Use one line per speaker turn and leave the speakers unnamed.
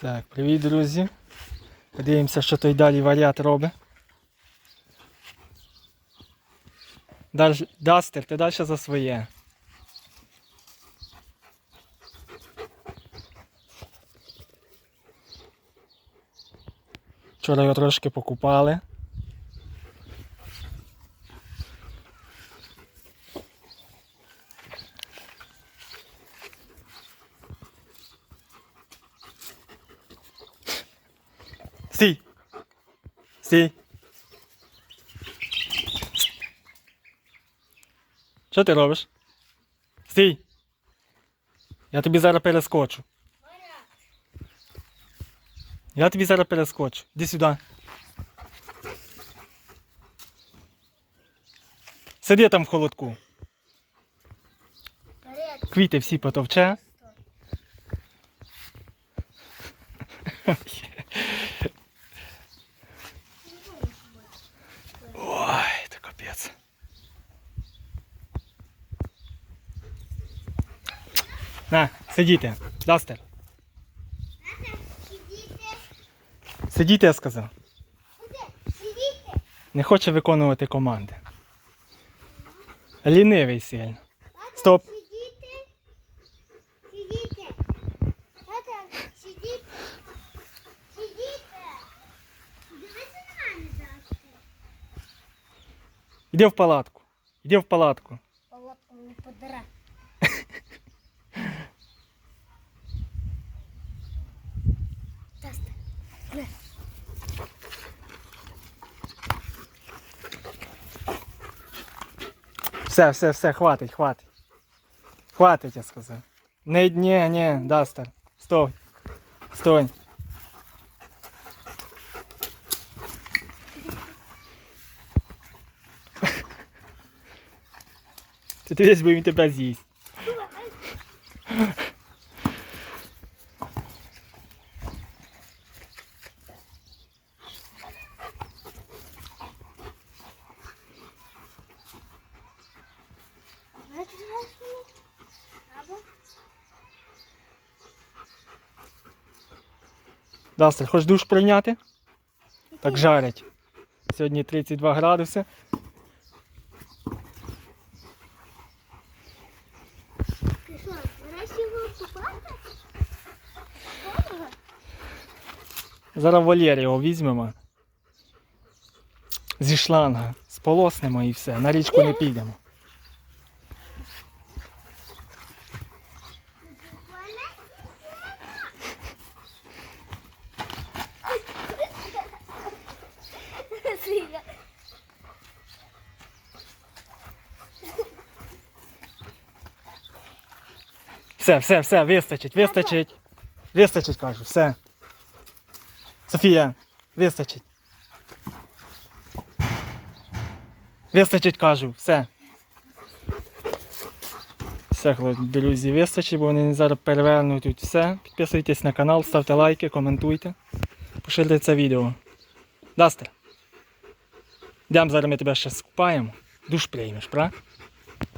Так, привіт, друзі. Подивимося, що той далі варіат робить. Дастер, ти далі за своє. Вчора його трошки покупали. Стій! Стій! Що ти робиш? Стій! Я тобі зараз перескочу. Я тобі зараз перескочу. Іди сюди. Сиди там в холодку. Квіти всі потовче. На, сидіти. Дастер. Сидіти, я сказав. Не хоче виконувати команди. Лінивий сильно. Стоп. Іди в палатку. Іди в. Палатку Все, все, все, хватить, хватить. Хватить, я сказав. Не, ні, ні, Дастер. Стой. Стой. Ти дивись, бо він тебе з'їсть. Дастер, хочеш душ прийняти? Так жарять. Сьогодні 32 градуси. Зараз в вольєр його візьмемо. Зі шланга. Сполоснемо і все. На річку не підемо. Все, все, все, вистачить, вистачить. Вистачить, кажу, все. Софія, вистачить. Вистачить, кажу, все. Все, хлопці, друзі, вистачить, бо вони зараз перевернуть тут все. Підписуйтесь на канал, ставте лайки, коментуйте. Поширюйте це відео. Дастер. Йдемо зараз ми тебе ще скупаємо. Душ приймеш, правда?